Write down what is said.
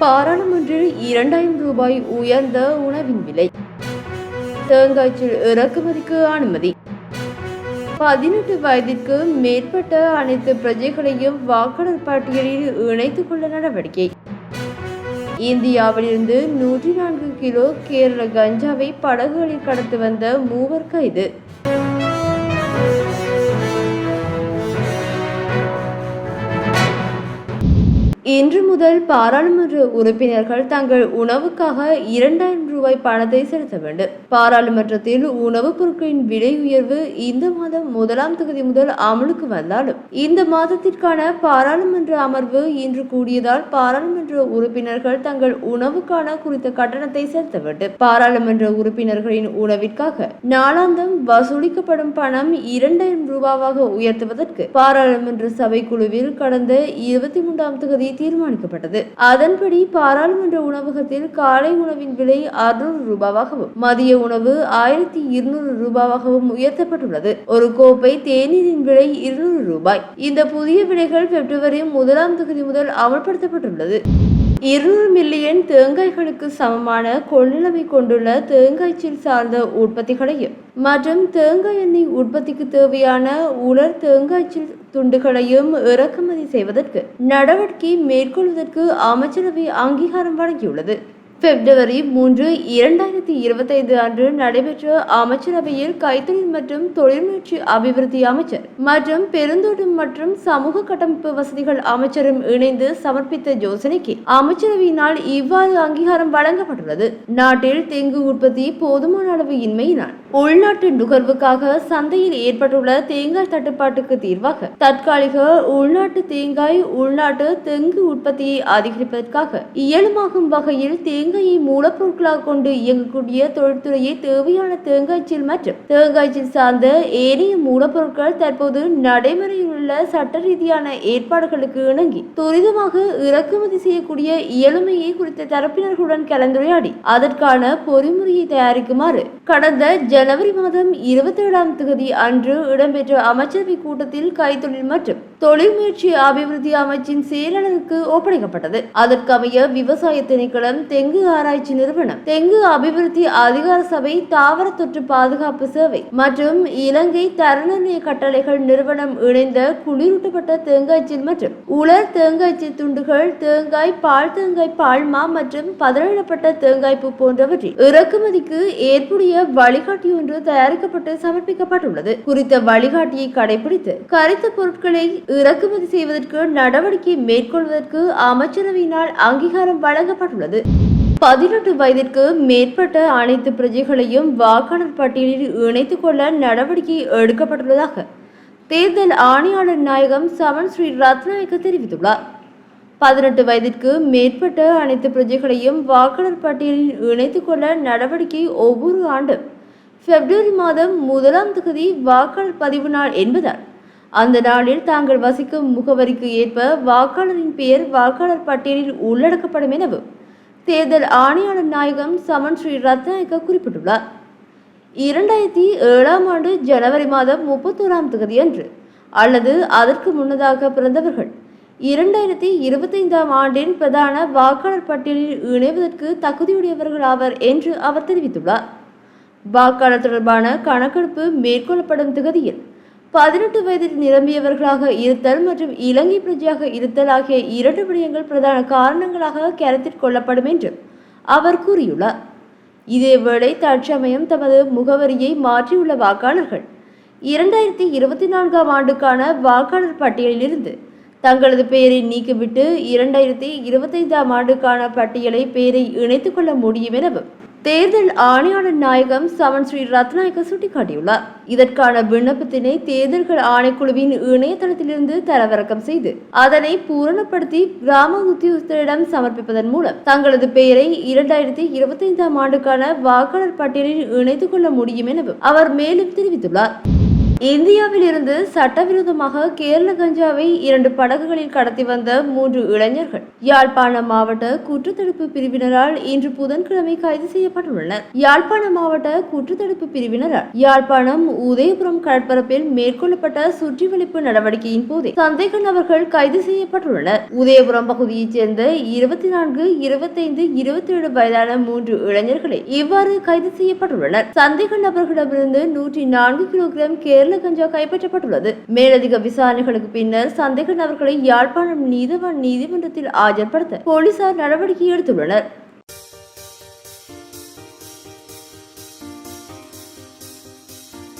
பாராளுமன்றில் இரண்டாயிரம் ரூபாய் உயர்ந்த உணவின் விலை. தேங்காய்ச்சல் இறக்குமதிக்கு அனுமதி. பதினெட்டு வயதிற்கு மேற்பட்ட அனைத்து பிரஜைகளையும் வாக்காளர் பட்டியலில் இணைத்துக் கொள்ள நடவடிக்கை. இந்தியாவிலிருந்து நூற்றி நான்கு கிலோ கேரள கஞ்சாவை படகுகளில் கடத்து வந்த மூவர் கைது. இன்று முதல் பாராளுமன்ற உறுப்பினர்கள் தங்கள் உணவுக்காக இரண்டாயிரம் ரூபாய் பணத்தை செலுத்த வேண்டும். பாராளுமன்றத்தில் உணவுப் பொருட்களின் விலை உயர்வு இந்த மாதம் முதலாம் தொகுதி முதல் அமலுக்கு வந்தாலும் இந்த மாதத்திற்கான பாராளுமன்ற அமர்வு இன்று கூடியதால் பாராளுமன்ற உறுப்பினர்கள் தங்கள் உணவுக்கான குறித்த கட்டணத்தை செலுத்த வேண்டும். பாராளுமன்ற உறுப்பினர்களின் உணவிற்காக நாளாந்தம் வசூலிக்கப்படும் பணம் இரண்டாயிரம் ரூபாவாக உயர்த்துவதற்கு பாராளுமன்ற சபை குழுவில் கடந்த இருபத்தி மூன்றாம் தொகுதி தீர்மானிக்கப்பட்டது. அதன்படி பாராளுமன்ற உணவகத்தில் காலை உணவின் விலை அறுநூறு ரூபாவாகவும் மதிய உணவு ஆயிரத்தி இருநூறு ரூபாவாகவும் உயர்த்தப்பட்டுள்ளது. ஒரு கோப்பை தேநீரின் விலை இருநூறு ரூபாய். இந்த புதிய விலைகள் பிப்ரவரி முதலாம் தொகுதி முதல் அமல்படுத்தப்பட்டுள்ளது. இருநூறு மில்லியன் தேங்காய்களுக்கு சமமான கொள்ளளவை கொண்டுள்ள தேங்காய்ச்சில் சார்ந்த உற்பத்திகளையும் மற்றும் தேங்காய் எண்ணெய் உற்பத்திக்கு தேவையான உலர் தேங்காய்ச்சில் துண்டுகளையும் இறக்குமதி செய்வதற்கு நடவடிக்கை மேற்கொள்வதற்கு அமைச்சரவை அங்கீகாரம் வழங்கியுள்ளது. பிப்ரவரி மூன்று இரண்டாயிரத்தி இருபத்தைந்து அன்று நடைபெற்ற அமைச்சரவையில் கைத்தொழில் மற்றும் தொழில்முயற்சி அபிவிருத்தி அமைச்சர் மற்றும் பெருந்தோட்டம் மற்றும் சமூக கட்டமைப்பு வசதிகள் அமைச்சரும் இணைந்து சமர்ப்பித்த யோசனைக்கு அமைச்சரவையினால் இவ்வாறு அங்கீகாரம் வழங்கப்பட்டுள்ளது. நாட்டில் தெங்கு உற்பத்தி போதுமான அளவு இன்மையினால் உள்நாட்டு நுகர்வுக்காக சந்தையில் ஏற்பட்டுள்ள தேங்காய் தட்டுப்பாட்டுக்கு தீர்வாக தற்காலிக உள்நாட்டு தேங்காய் உள்நாட்டு தெங்கு உற்பத்தியை அதிகரிப்பதற்காக இயலுமாகும் வகையில் தேங்காய் மூலப்பொருட்களாக கொண்டு இயங்கக்கூடிய தொழில்துறையை தேவையான தேங்காய்ச்சில் மற்றும் தேங்காய்ச்சில் சார்ந்த ஏனைய மூலப்பொருட்கள் தற்போது நடைமுறையில் உள்ள சட்ட ரீதியான ஏற்பாடுகளுக்கு இணங்கி துரிதமாக இறக்குமதி செய்யக்கூடிய இயலுமையை குறித்த தரப்பினர்களுடன் கலந்துரையாடி அதற்கான பொறிமுறையை தயாரிக்குமாறு கடந்த ஜனவரி மாதம் இருபத்தி ஏழாம் தேதி அன்று இடம்பெற்ற அமைச்சரவை கூட்டத்தில் கைத்தொழில் மற்றும் தொழில் முயற்சி அபிவிருத்தி அமைச்சின் செயலாளருக்கு ஒப்படைக்கப்பட்டது. அதற்கமைய விவசாய திணைக்களம் தெங்கு ஆராய்ச்சி நிறுவனம் தெங்கு அபிவிருத்தி அதிகார சபை தாவர தொற்று பாதுகாப்பு சேவை மற்றும் இலங்கை தரநிர்ணய கட்டளைகள் நிறுவனம் இணைந்த குளிரூட்டப்பட்ட தேங்காய்ச்சில் மற்றும் உலர் தேங்காய்ச்சல் துண்டுகள் தேங்காய் பால் தேங்காய் பால்மா மற்றும் பதனிடப்பட்ட தேங்காய் பூ இறக்குமதிக்கு ஏற்புடைய வழிகாட்டி ஒன்று தயாரிக்கப்பட்டு சமர்ப்பிக்கப்பட்டுள்ளது. குறித்த வழிகாட்டியை கடைபிடித்து கரைத்த பொருட்களை இறக்குமதி செய்வதற்கு நடவடிக்கை மேற்கொள்வதற்கு அமைச்சரவையினால் அங்கீகாரம் வழங்கப்பட்டுள்ளது. பதினெட்டு வயதிற்கு மேற்பட்ட அனைத்து பிரஜைகளையும் வாக்காளர் பட்டியலில் இணைத்துக் கொள்ள நடவடிக்கை எடுக்கப்பட்டுள்ளதாக தேர்தல் ஆணையாளர் நாயகம் சமன் ஸ்ரீ ரத்நாயக்க தெரிவித்துள்ளார். பதினெட்டு வயதிற்கு மேற்பட்ட அனைத்து பிரஜைகளையும் வாக்காளர் பட்டியலில் இணைத்துக் கொள்ள நடவடிக்கை ஒவ்வொரு ஆண்டும் பிப்ரவரி மாதம் முதலாம் தொகுதி வாக்காளர் பதிவு நாள் என்பதால் அந்த நாளில் தாங்கள் வசிக்கும் முகவரிக்கு ஏற்ப வாக்காளரின் பெயர் வாக்காளர் பட்டியலில் உள்ளடக்கப்படும் எனவும் தேர்தல் ஆணையாளர் நாயகம் சமன் ஸ்ரீ ரத்நாயக்க குறிப்பிட்டுள்ளார். இரண்டாயிரத்தி ஏழாம் ஆண்டு ஜனவரி மாதம் முப்பத்தோராம் தேதி அன்று அல்லது அதற்கு முன்னதாக பிறந்தவர்கள் இரண்டாயிரத்தி இருபத்தைந்தாம் ஆண்டின் பிரதான வாக்காளர் பட்டியலில் இணைவதற்கு தகுதியுடையவர்கள் ஆவர் என்று அவர் தெரிவித்துள்ளார். வாக்காளர் தொடர்பான கணக்கெடுப்பு மேற்கொள்ளப்படும் திகதியில் பதினெட்டு வயதில் நிரம்பியவர்களாக இருத்தல் மற்றும் இலங்கை பிரஜையாக இருத்தல் ஆகிய இரண்டு விடயங்கள் பிரதான காரணங்களாக கருத்தில் கொள்ளப்படும் என்று அவர் கூறியுள்ளார். இதேவேளை தற்சமயம் தமது முகவரியை மாற்றியுள்ள வாக்காளர்கள் இரண்டாயிரத்தி இருபத்தி நான்காம் ஆண்டுக்கான வாக்காளர் பட்டியலிலிருந்து தங்களது பெயரை நீக்கிவிட்டு இரண்டாயிரத்தி இருபத்தைந்தாம் ஆண்டுக்கான பட்டியலை பெயரை இணைத்துக் கொள்ள முடியும் எனவும் தேர்தல் ஆணையாளர் நாயகம் சமன் ஸ்ரீ ரத்நாயக்க சுட்டிக்காட்டியுள்ளார். இதற்கான விண்ணப்பத்தினை தேர்தல்கள் ஆணைக்குழுவின் இணையதளத்திலிருந்து தரவிறக்கம் செய்து அதனை பூரணப்படுத்தி கிராம உத்தியோகத்தரிடம் சமர்ப்பிப்பதன் மூலம் தங்களது பெயரை இரண்டாயிரத்தி இருபத்தைந்தாம் ஆண்டுக்கான வாக்காளர் பட்டியலில் இணைத்துக் கொள்ள முடியும் எனவும் அவர் மேலும் தெரிவித்துள்ளார். இந்தியாவில் இருந்து சட்டவிரோதமாக கேரள கஞ்சாவை இரண்டு படகுகளில் கடத்தி வந்த மூன்று இளைஞர்கள். யாழ்ப்பாணம் மாவட்ட குற்றத்தடுப்பு பிரிவினரால் இன்று புதன்கிழமை கைது செய்யப்பட்டுள்ளனர். யாழ்ப்பாணம் மாவட்ட குற்றத்தடுப்பு பிரிவினரால் யாழ்ப்பாணம் உதயபுரம் கடற்பரப்பில் மேற்கொள்ளப்பட்ட சுற்றிவளிப்பு நடவடிக்கையின் போது சந்தேக நபர்கள் கைது செய்யப்பட்டுள்ளனர். உதயபுரம் பகுதியைச் சேர்ந்த இருபத்தி நான்கு இருபத்தைந்து இருபத்தி ஏழு வயதான மூன்று இளைஞர்களே இவ்வாறு கைது செய்யப்பட்டுள்ளனர். சந்தேக நபர்களிடமிருந்து நூற்றி நான்கு கிலோகிராம் கேரள கஞ்சா கைப்பற்றப்பட்டுள்ளது. மேலதிக விசாரணைகளுக்கு பின்னர் சந்தேக நபர்களை யாழ்ப்பாணம் நீதவான் நீதிமன்றத்தில் ஆஜர்படுத்த போலீசார் நடவடிக்கை எடுத்துள்ளனர்.